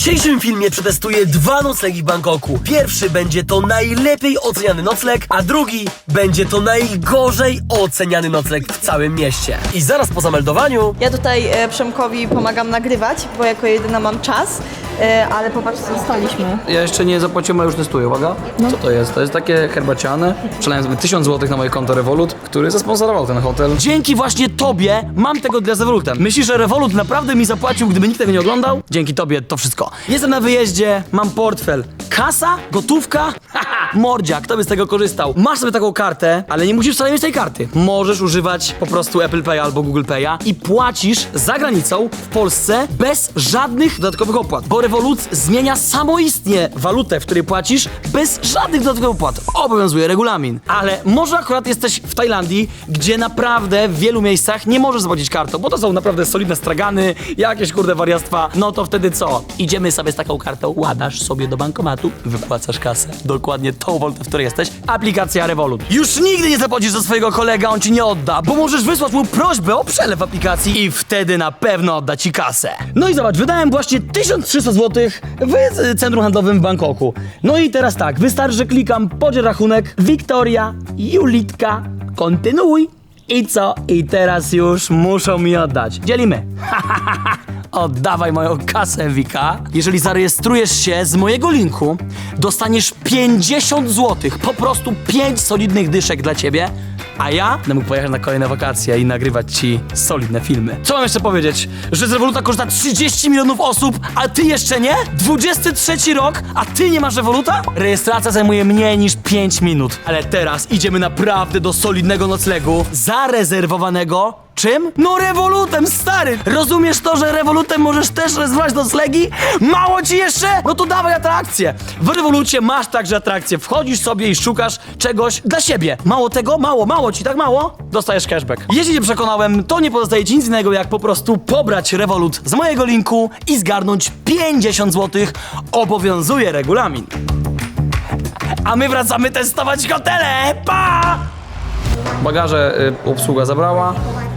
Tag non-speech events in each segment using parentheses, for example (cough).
dzisiejszym filmie przetestuję dwa noclegi w Bangkoku. Pierwszy będzie to najlepiej oceniany nocleg, a drugi będzie to najgorzej oceniany nocleg w całym mieście. I zaraz po zameldowaniu Ja tutaj e, Przemkowi pomagam nagrywać, bo jako jedyna mam czas, e, ale popatrz, co dostaliśmy. Ja jeszcze nie zapłaciłem, a już testuję, uwaga. Co to jest? To jest takie herbaciane. Przelałem sobie 1000 zł na moje konto Revolut, który zasponsorował ten hotel. Dzięki właśnie tobie mam tego dnia z Revolutem. Myślisz, że Revolut naprawdę mi zapłacił, gdyby nikt tego nie oglądał? Dzięki tobie to wszystko. Jestem na wyjeździe, mam portfel. Kasa? Gotówka? Haha, mordzia, kto by z tego korzystał? Masz sobie taką kartę, ale nie musisz wcale mieć tej karty. Możesz używać po prostu Apple Pay albo Google Pay'a i płacisz za granicą w Polsce bez żadnych dodatkowych opłat, bo Revolut zmienia samoistnie walutę, w której płacisz bez żadnych dodatkowych opłat. Obowiązuje regulamin. Ale może akurat jesteś w Tajlandii, gdzie naprawdę w wielu miejscach nie możesz zapłacić kartą, bo to są naprawdę solidne stragany, jakieś kurde wariactwa. No to wtedy co? Idziemy sobie z taką kartą, ładasz sobie do bankomatu, wypłacasz kasę. Dokładnie tą w której jesteś. Aplikacja Revolut. Już nigdy nie zapłacisz za swojego kolega, on ci nie odda, bo możesz wysłać mu prośbę o przelew aplikacji i wtedy na pewno odda ci kasę. No i zobacz, wydałem właśnie 1300 zł w centrum handlowym w Bangkoku. No i teraz tak, wystarczy, że klikam podziel rachunek, Wiktoria, Julitka, kontynuuj. I co? I teraz już muszą mi oddać. Dzielimy. (laughs) Oddawaj moją kasę, Wika. Jeżeli zarejestrujesz się z mojego linku, dostaniesz 50 zł. Po prostu 5 solidnych dyszek dla ciebie. A ja będę mógł pojechać na kolejne wakacje i nagrywać ci solidne filmy. Co mam jeszcze powiedzieć? Że z Revoluta korzysta 30 milionów osób, a ty jeszcze nie? 23 rok, a ty nie masz Revoluta? Rejestracja zajmuje mniej niż 5 minut. Ale teraz idziemy naprawdę do solidnego noclegu, zarezerwowanego Czym? No rewolutem, stary! Rozumiesz to, że rewolutem możesz też rezerwować noclegi? Mało ci jeszcze? No to dawaj atrakcję! W rewolucie masz także atrakcję. Wchodzisz sobie i szukasz czegoś dla siebie. Mało tego? Mało, mało ci, tak mało? Dostajesz cashback. Jeśli cię przekonałem, to nie pozostaje ci nic innego, jak po prostu pobrać rewolut z mojego linku i zgarnąć 50 zł. Obowiązuje regulamin. A my wracamy testować hotele! Pa! Bagaże y, obsługa zabrała,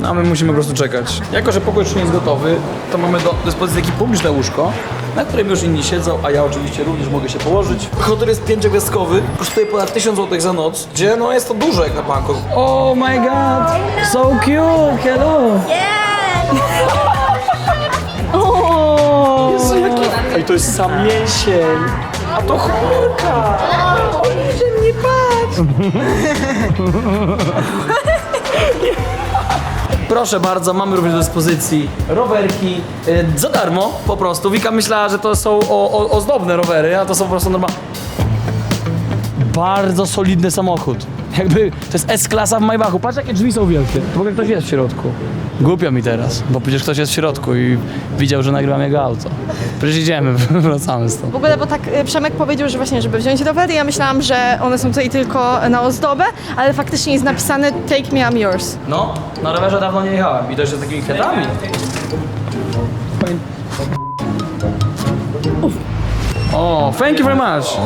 no a my musimy po prostu czekać. Jako, że pokój jeszcze nie jest gotowy, to mamy do dyspozycji takie publiczne łóżko, na którym już inni siedzą, a ja oczywiście również mogę się położyć. Hotel jest pięciogwiazdkowy, kosztuje ponad 1000 zł za noc, gdzie no jest to dużo jak na Bangkok. Oh my god, so cute, hello! (laughs) Jezu, jaki... Ej, to jest sam mięsień, a to chmurka! (laughs) Proszę bardzo, mamy również do dyspozycji rowerki y, za darmo po prostu. Wika myślała, że to są o, o, ozdobne rowery, a to są po prostu normalne. Bardzo solidny samochód. Jakby to jest S-klasa w Maybachu. Patrz jakie drzwi są wielkie. W ogóle ktoś jest w środku. Głupio mi teraz, bo przecież ktoś jest w środku i widział, że nagrywam jego auto. Przecież idziemy, (laughs) wracamy stąd. W ogóle, bo tak e, Przemek powiedział, że właśnie, żeby wziąć rowery, ja myślałam, że one są tutaj tylko na ozdobę, ale faktycznie jest napisane Take me, I'm yours. No, na rowerze dawno nie jechałem i to jeszcze z takimi kwiatami. O, thank you very much.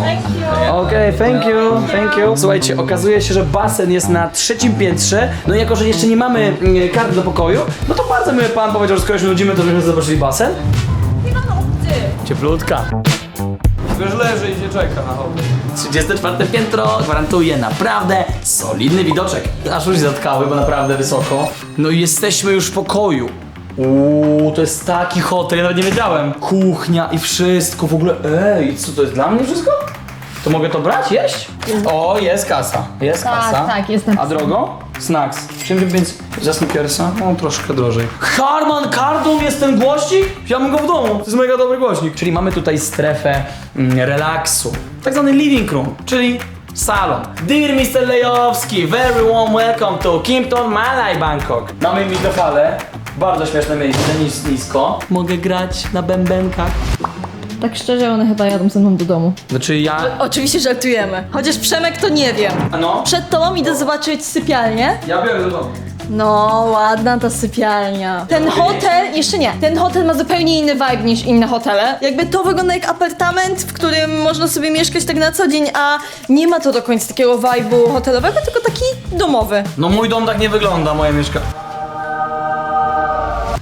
Okej, thank you, thank you. Słuchajcie, okazuje się, że basen jest na trzecim piętrze. No i jako, że jeszcze nie mamy mm, karty do pokoju, no to bardzo miły pan powiedział, że skoro się nudzimy, to żebyśmy zobaczyli basen. Cieplutka. Już leży i się czeka na hotel. 34 piętro gwarantuje naprawdę solidny widoczek. Aż już zatkały, bo naprawdę wysoko. No i jesteśmy już w pokoju. Uuu, to jest taki hotel, ja nawet nie wiedziałem. Kuchnia i wszystko w ogóle. Ej, co to jest dla mnie wszystko? To mogę to brać, jeść? O, jest kasa. Jest kasa. tak, jest A drogo? Snacks. 75 za sneakersa? No, troszkę drożej. Harman Kardon jest ten głośnik? Ja mam go w domu. To jest mega dobry głośnik. Czyli mamy tutaj strefę mm, relaksu. Tak zwany living room, czyli salon. Dear Mr. Lejowski, very warm welcome to Kimpton Malay Bangkok. Mamy mikrofale. Bardzo śmieszne miejsce, nis nisko. Mogę grać na bębenkach. Tak szczerze, one chyba jadą ze mną do domu. Znaczy ja... Oczywiście żartujemy. Chociaż Przemek to nie wiem. No, Przed tobą idę zobaczyć sypialnię. ja biorę do domu. No, ładna ta sypialnia. Ten hotel, jeszcze nie, ten hotel ma zupełnie inny vibe niż inne hotele. Jakby to wygląda jak apartament, w którym można sobie mieszkać tak na co dzień, a nie ma to do końca takiego vibe'u hotelowego, tylko taki domowy. No mój dom tak nie wygląda, moje mieszkanie.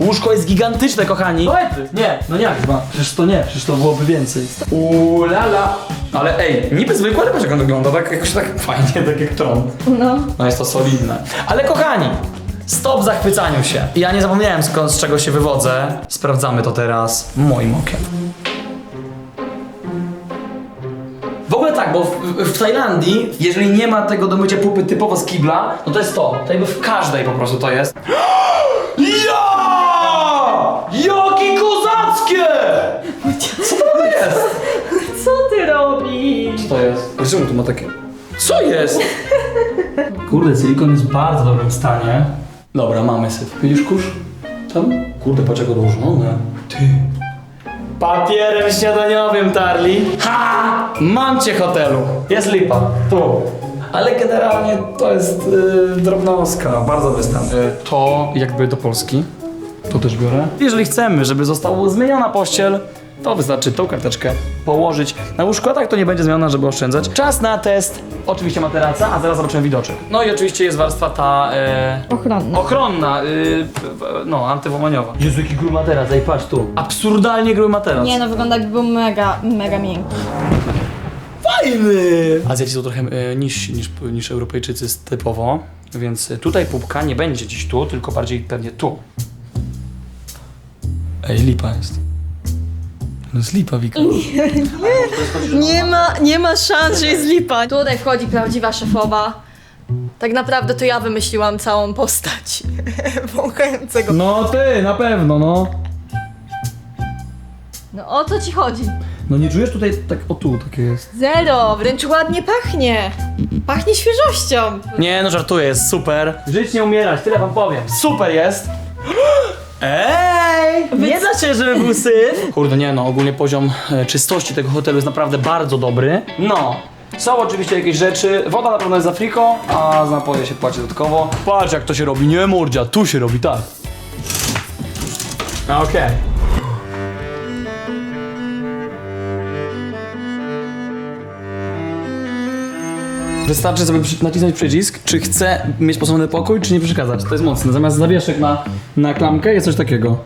Łóżko jest gigantyczne, kochani. Poety. Nie, no jak chyba? Przecież to nie, przecież to byłoby więcej. Ulala. Ale ej, niby zwykłe, ale patrz jak on wygląda, tak jakoś tak fajnie, tak jak tron. No. No jest to solidne. Ale kochani, stop zachwycaniu się. Ja nie zapomniałem skąd, z czego się wywodzę. Sprawdzamy to teraz moim okiem. W ogóle tak, bo w, w Tajlandii, jeżeli nie ma tego do mycia pupy typowo z kibla, no to jest to. To jakby w każdej po prostu to jest. Co to jest? Co ty robisz? Co to jest? Czemu tu ma takie? Co jest? Kurde, silikon jest w bardzo dobrym stanie. Dobra, mamy syf. Widzisz kurz? Tam? Kurde, patrz jak odłożone. Ty. Papierem śniadaniowym tarli. Ha! Mam cię hotelu. Jest lipa. Tu. Ale generalnie to jest yy, drobnostka, bardzo wystan. Yy, to jakby do Polski. To też biorę. Jeżeli chcemy, żeby została zmieniona pościel, to wystarczy tą karteczkę położyć na łóżko, a tak to nie będzie zmiana, żeby oszczędzać. Czas na test. Oczywiście materaca, a zaraz zobaczymy widoczek. No i oczywiście jest warstwa ta e, Ochronna. ochronna, p- p- no antywomaniowa. Jezu, jaki gruby materac, ej patrz tu. Absurdalnie gruby materac. Nie no, wygląda jakby był mega, mega miękki. Fajny! Azjaci są trochę e, niżsi niż, niż Europejczycy typowo, więc e, tutaj pupka nie będzie gdzieś tu, tylko bardziej pewnie tu. Ej, lipa jest. No jest lipa, Wika. Nie ma, nie ma szans, że jest lipa. Tutaj wchodzi prawdziwa szefowa. Tak naprawdę to ja wymyśliłam całą postać (laughs) wąchającego. No ty, na pewno, no. No o co ci chodzi? No nie czujesz tutaj tak, o tu takie jest. Zero, wręcz ładnie pachnie. Pachnie świeżością. Nie, no żartuję, jest super. Żyć nie umierać, tyle wam powiem. Super jest. Ej! Nie da się, żeby był syf. Kurde, nie no, ogólnie poziom e, czystości tego hotelu jest naprawdę bardzo dobry. No. Są oczywiście jakieś rzeczy, woda na pewno jest za friko, a za napoje się płaci dodatkowo. Patrz jak to się robi, nie mordzia, tu się robi, tak. Okej. Wystarczy sobie przy- nacisnąć przycisk, czy chcę mieć posłany pokój, czy nie przeszkadzać. To jest mocne. Zamiast zawieszek na, na klamkę jest coś takiego.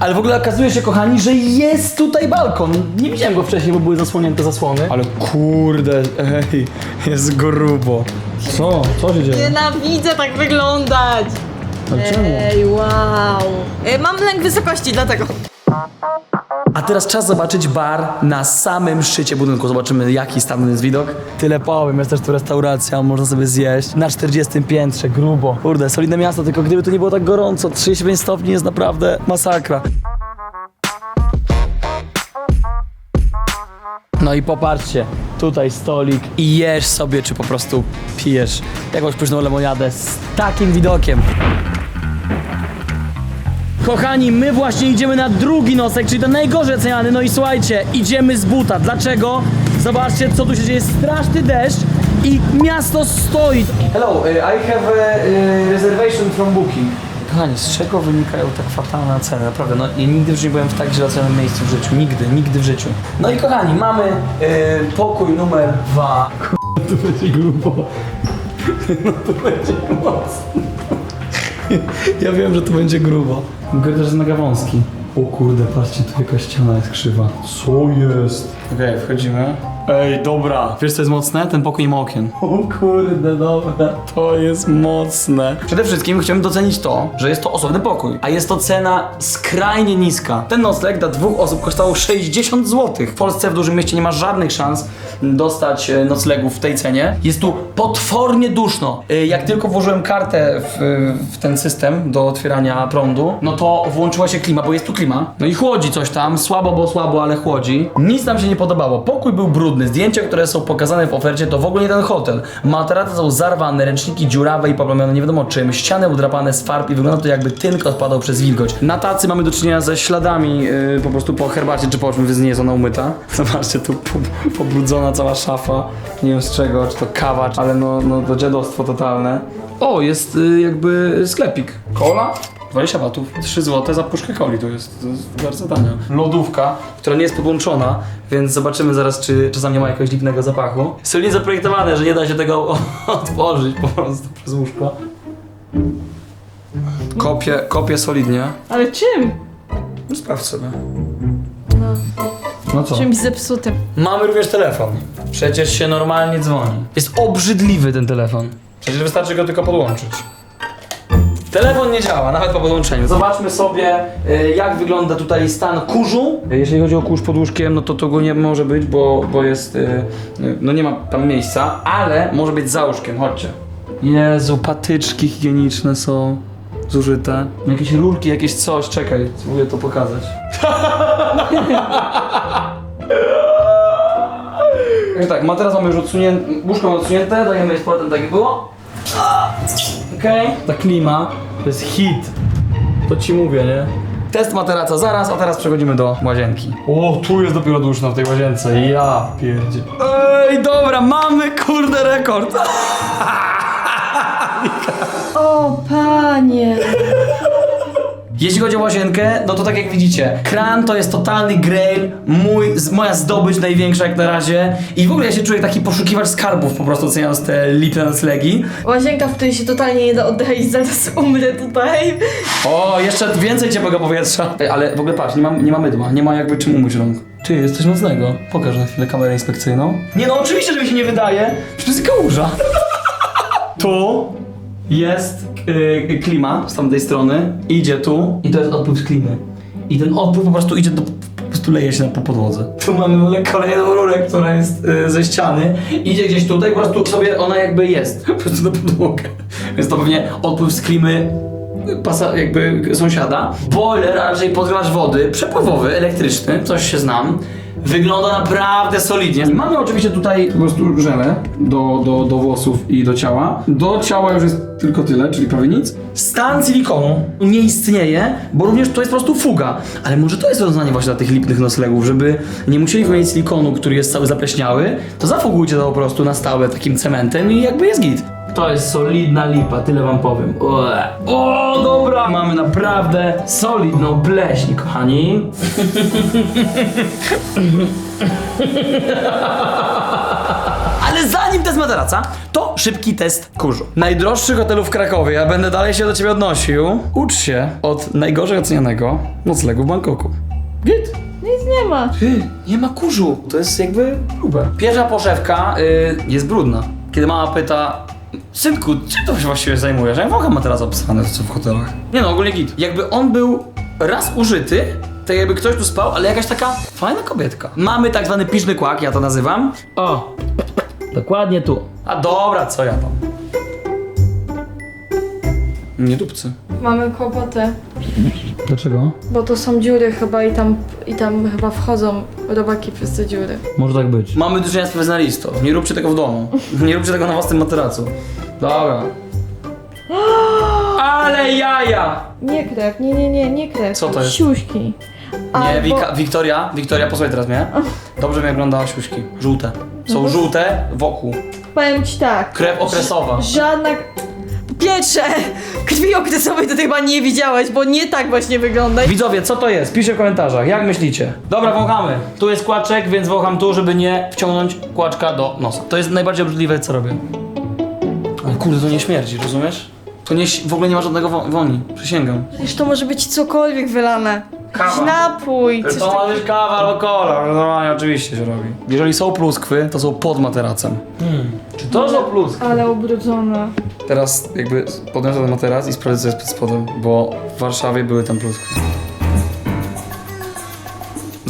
Ale w ogóle okazuje się, kochani, że jest tutaj balkon. Nie widziałem go wcześniej, bo były zasłonięte zasłony. Ale kurde, ej, jest grubo. Co? Co się dzieje? Nienawidzę tak wyglądać. Ale czemu? Ej, wow. E, Mam lęk wysokości, dlatego. A teraz czas zobaczyć bar na samym szczycie budynku. Zobaczymy, jaki stamtąd jest widok. Tyle powiem, jest też tu restauracja, można sobie zjeść. Na 40 piętrze, grubo. Kurde, solidne miasto, tylko gdyby tu nie było tak gorąco, 35 stopni jest naprawdę masakra. No i popatrzcie, tutaj stolik i jesz sobie, czy po prostu pijesz jakąś pyszną lemoniadę z takim widokiem. Kochani, my właśnie idziemy na drugi nosek, czyli ten najgorzej oceniany. No i słuchajcie, idziemy z buta. Dlaczego? Zobaczcie, co tu się dzieje. Straszny deszcz i miasto stoi. Hello, I have a reservation from booking. Kochani, z czego wynikają tak fatalne ceny? Naprawdę, no ja nigdy w życiu nie byłem w tak źle ocenionym miejscu w życiu. Nigdy, nigdy w życiu. No i kochani, mamy e, pokój numer dwa. Kurde, (laughs) to będzie grubo. (laughs) No to będzie mocno. (laughs) Ja wiem, że to będzie grubo. Korytarz jest mega wąski. O kurde, patrzcie, tu jakaś ściana jest krzywa. Co jest? Okej, wchodzimy. Ej, dobra. Wiesz co jest mocne? Ten pokój ma okien. O kurde, dobra. To jest mocne. Przede wszystkim chciałbym docenić to, że jest to osobny pokój. A jest to cena skrajnie niska. Ten nocleg dla dwóch osób kosztował 60 zł. W Polsce w dużym mieście nie ma żadnych szans dostać e, noclegów w tej cenie. Jest tu potwornie duszno. E, Jak tylko włożyłem kartę w, w ten system do otwierania prądu, no to włączyła się klima, bo jest tu klima. No i chłodzi coś tam, słabo, bo słabo, ale chłodzi. Nic nam się nie podobało. Pokój był brudny. Zdjęcia, które są pokazane w ofercie, to w ogóle nie ten hotel. Materace są zarwane, ręczniki dziurawe i poplamione nie wiadomo czym, ściany udrapane z farb i wygląda to jakby tynk odpadał przez wilgoć. Na tacy mamy do czynienia ze śladami yy, po prostu po herbacie czy po czym, więc jest ona umyta. (laughs) Zobaczcie, tu po, pobrudzona cała szafa. Nie wiem z czego, czy to kawa, czy- ale no, no to dziadostwo totalne. O, jest y, jakby sklepik. Kola? 20 watów, 3 zł za puszkę coli to jest, to jest bardzo tanio. Lodówka, która nie jest podłączona, więc zobaczymy zaraz, czy czasami nie ma jakiegoś lipnego zapachu. Solidnie zaprojektowane, że nie da się tego (laughs) otworzyć po prostu przez łóżko. Kopię, kopię solidnie. Ale czym? No sprawdź sobie. No, No co? czymś zepsutym. Mamy również telefon. Przecież się normalnie dzwoni. Jest obrzydliwy ten telefon. Przecież wystarczy go tylko podłączyć. Telefon nie działa, nawet po podłączeniu. Zobaczmy sobie, y, jak wygląda tutaj stan kurzu. Jeśli chodzi o kurz pod łóżkiem, no to to go nie może być, bo, bo jest, y, y, no nie ma tam miejsca, ale może być za łóżkiem, chodźcie. Jezu, patyczki higieniczne są zużyte. Jakieś rurki, jakieś coś, czekaj, spróbuję to pokazać. (laughs) Także tak, materac mamy już odsunięte, łóżko mamy odsunięte, dajemy je z powrotem tak jak było. Okej. Ta klima to jest hit. To ci mówię, nie? Test materaca zaraz, a teraz przechodzimy do łazienki. O, tu jest dopiero duszno w tej łazience, ja pierdzie. Ej, dobra, mamy kurde rekord. (laughs) O, panie. Jeśli chodzi o łazienkę, no to tak jak widzicie, kran to jest totalny grail, mój, z, moja zdobycz największa jak na razie i w ogóle ja się czuję taki poszukiwacz skarbów po prostu oceniając te lipne noclegi. Łazienka, w której się totalnie nie da oddychać, zaraz umrę tutaj. O, jeszcze więcej ciepłego powietrza. Ej, ale w ogóle patrz, nie ma, nie ma mydła, nie ma jakby czym umyć rąk. Ty, jest coś nocnego. Pokaż na chwilę kamerę inspekcyjną. Nie no, oczywiście, że mi się nie wydaje. Przecież to jest kałuża. (laughs) tu jest yy, klima z tamtej strony, idzie tu i to jest odpływ z klimy. I ten odpływ po prostu idzie do... po prostu leje się na po podłodze. Tu mamy w ogóle kolejną rurę, która jest yy, ze ściany. Idzie gdzieś tutaj, po prostu sobie ona jakby jest. Po prostu na podłogę. Więc to pewnie odpływ z klimy pasa, jakby sąsiada. Boiler, raczej podgracz wody, przepływowy, elektryczny, coś się znam. Wygląda naprawdę solidnie. Mamy oczywiście tutaj po prostu żelę do, do, do włosów i do ciała. Do ciała już jest tylko tyle, czyli prawie nic. Stan silikonu nie istnieje, bo również to jest po prostu fuga. Ale może to jest rozwiązanie właśnie dla tych lipnych noclegów, żeby nie musieli wymienić silikonu, który jest cały zapleśniały, to zafugujcie to po prostu na stałe takim cementem i jakby jest git. To jest solidna lipa, tyle wam powiem. Ue. O, dobra! Mamy naprawdę solidną pleśń, kochani. (laughs) Ale zanim test materaca, to szybki test kurzu. Najdroższy hotel w Krakowie, ja będę dalej się do ciebie odnosił. Ucz się od najgorzej ocenianego noclegu w Bangkoku. Git. Nic nie ma. Ty, nie ma kurzu. To jest jakby grube. Pierwsza poszewka y, jest brudna. Kiedy mama pyta, synku, czym to się właściwie zajmujesz? Ja wącha ma teraz obsrane co w hotelach. Nie no, ogólnie git. Jakby on był raz użyty, tak jakby ktoś tu spał, ale jakaś taka fajna kobietka. Mamy tak zwany piszny kłak, ja to nazywam. O, dokładnie tu. A dobra, co ja tam? Nie dupcy. Mamy kłopoty, Dlaczego? bo to są dziury chyba i tam, i tam chyba wchodzą robaki przez te dziury. Może tak być. Mamy do czynienia z profesjonalistą. Nie róbcie tego w domu. Nie róbcie tego na własnym materacu. Dobra. (gasps) Ale jaja! Nie krew, nie, nie, nie, nie krew. Co to jest? Siuśki. Nie, Albo- Wika, Wiktoria, Wiktoria, posłuchaj teraz mnie. (laughs) Dobrze mi oglądała siuśki. Żółte. Są żółte wokół. Powiem ci tak. Krew okresowa. Żadna... Po Pierwsze, krwi okresowej to ty chyba nie widziałeś, bo nie tak właśnie wygląda. Widzowie, co to jest? Piszcie w komentarzach, jak myślicie? Dobra, wąchamy. Tu jest kłaczek, więc wącham tu, żeby nie wciągnąć kłaczka do nosa. To jest najbardziej obrzydliwe, co robię. Ale kurde, to nie śmierdzi, rozumiesz? To nie, w ogóle nie ma żadnego wo- woni, przysięgam. Przecież to może być cokolwiek wylane. Jakiś napój, coś To takiego. ma być kawa albo cola, normalnie oczywiście się robi. Jeżeli są pluskwy, to są pod materacem. Czy to są pluskwy? Ale ubrudzone. Teraz jakby podniosę ten materac i sprawdzę co jest pod spodem, bo w Warszawie były tam pluskwy.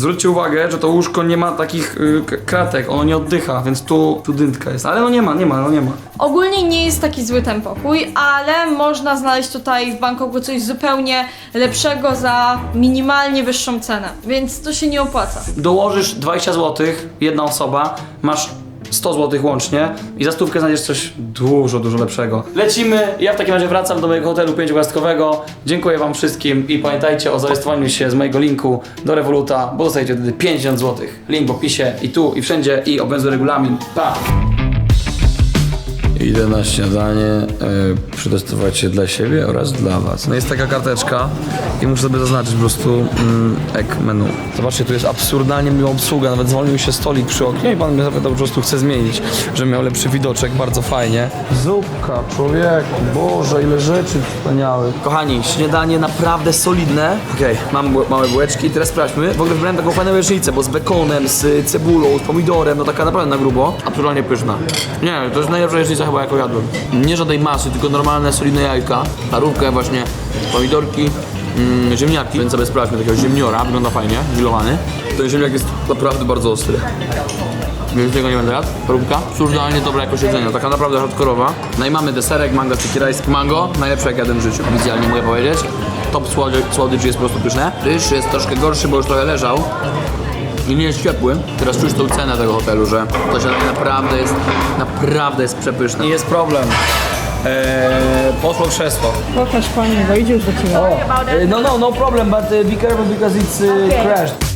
Zwróćcie uwagę, że to łóżko nie ma takich y, k- kratek, ono nie oddycha, więc tu, tu dyntka jest. Ale no nie ma, nie ma, no nie ma. Ogólnie nie jest taki zły ten pokój, ale można znaleźć tutaj w Bangkoku coś zupełnie lepszego za minimalnie wyższą cenę, więc to się nie opłaca. Dołożysz 20 zł, jedna osoba, masz 100 zł łącznie i za stówkę znajdziesz coś dużo, dużo lepszego. Lecimy, ja w takim razie wracam do mojego hotelu pięciogwiazdkowego. Dziękuję wam wszystkim i pamiętajcie o zarejestrowaniu się z mojego linku do Revoluta, bo dostajecie wtedy 50 zł. Link w opisie i tu, i wszędzie i obowiązuje regulamin. Pa! Idę na śniadanie y, przetestować się dla siebie oraz dla was. No jest taka karteczka i muszę sobie zaznaczyć po prostu mm, ek menu. Zobaczcie, tu jest absurdalnie miła obsługa, nawet zwolnił się stolik przy oknie i pan mnie zapytał, po prostu chce zmienić, żeby miał lepszy widoczek, bardzo fajnie. Zupka, człowieku, Boże, ile rzeczy wspaniałych. Kochani, śniadanie naprawdę solidne. Okej, mam małe bułeczki, teraz sprawdźmy. W ogóle wybrałem taką fajną jajecznicę, bo z bekonem, z cebulą, z pomidorem, no taka naprawdę na grubo. Absurdalnie pyszna. Nie, to jest najlepsza jajecznica chyba jaką jadłem. Nie żadnej masy, tylko normalne, solidne jajka. Parówkę właśnie, pomidorki, mm, ziemniaki. Więc sobie sprawdźmy takiego ziemniora, wygląda fajnie, grillowany. Ten ziemniak jest naprawdę bardzo ostry. Więc tego nie będę jadł. Próbka. Absurdalnie dobra jakość jedzenia, taka naprawdę hardkorowa. No i mamy deserek, mango sticky rice. Mango, najlepsze jak jadłem w życiu. Oficjalnie mogę powiedzieć. Top słody, słodycz jest po prostu pyszne. Ryż jest troszkę gorszy, bo już trochę leżał. I nie jest ciepły. Teraz czuć tą cenę tego hotelu, że to śniadanie naprawdę jest, naprawdę jest przepyszne. I jest problem. Eee, poszło krzesło. Pokaż pani, bo idzie już do ciebie. no, no, no problem, but uh, be careful because it's uh, crashed.